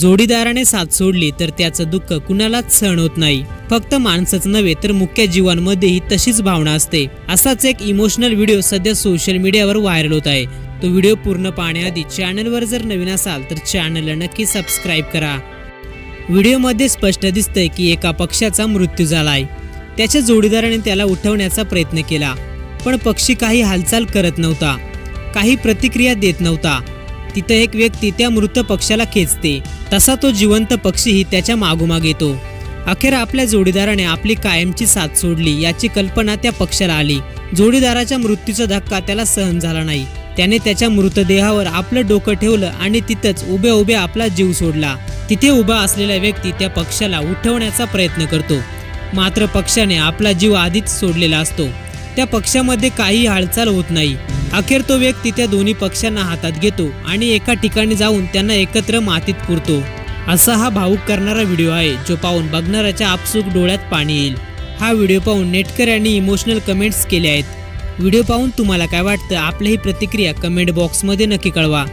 जोडीदाराने साथ सोडली तर त्याचं दुःख कुणालाच सहन होत नाही. फक्त माणसंच नव्हे तर मुख्य जीवांमध्येही तशीच भावना असते. असाच एक इमोशनल व्हिडिओ सध्या सोशल मीडियावर व्हायरल होत आहे. तो व्हिडिओ पूर्ण पाहण्याआधी चॅनलवर जर नवीन असाल तर चॅनलला नक्की सबस्क्राईब करा. व्हिडिओमध्ये स्पष्ट दिसतंय की एका पक्षाचा मृत्यू झालाय. त्याच्या जोडीदाराने त्याला उठवण्याचा प्रयत्न केला. पण पक्षी काही हालचाल करत नव्हता. काही प्रतिक्रिया देत नव्हता. तिथं एक व्यक्ती त्या मृत पक्षाला खेचते. तसा तो जिवंत पक्षीही त्याच्या मागोमाग येतो. अखेर आपल्या जोडीदाराने आपली कायमची साथ सोडली याची कल्पना त्या पक्षाला आली. जोडीदाराच्या मृत्यूचा धक्का त्याला सहन झाला नाही. त्याने त्याच्या मृतदेहावर आपलं डोकं ठेवलं आणि तिथंच उभ्या उभ्या आपला जीव सोडला. तिथे उभा असलेला व्यक्ती त्या पक्षाला उठवण्याचा प्रयत्न करतो. मात्र पक्षाने आपला जीव आधीच सोडलेला असतो. त्या पक्षामध्ये काही हालचाल होत नाही. अखेर तो व्यक्ती त्या दोन्ही पक्षांना हातात घेतो आणि एका ठिकाणी जाऊन त्यांना एकत्र मातीत पुरतो. असा हा भावूक करणारा व्हिडिओ आहे जो पाहून बघणाऱ्याच्या आपसूक डोळ्यात पाणी येईल. हा व्हिडिओ पाहून नेटकर यांनी इमोशनल कमेंट्स केले आहेत. व्हिडिओ पाहून तुम्हाला काय वाटतं आपलीही प्रतिक्रिया कमेंट बॉक्समध्ये नक्की कळवा.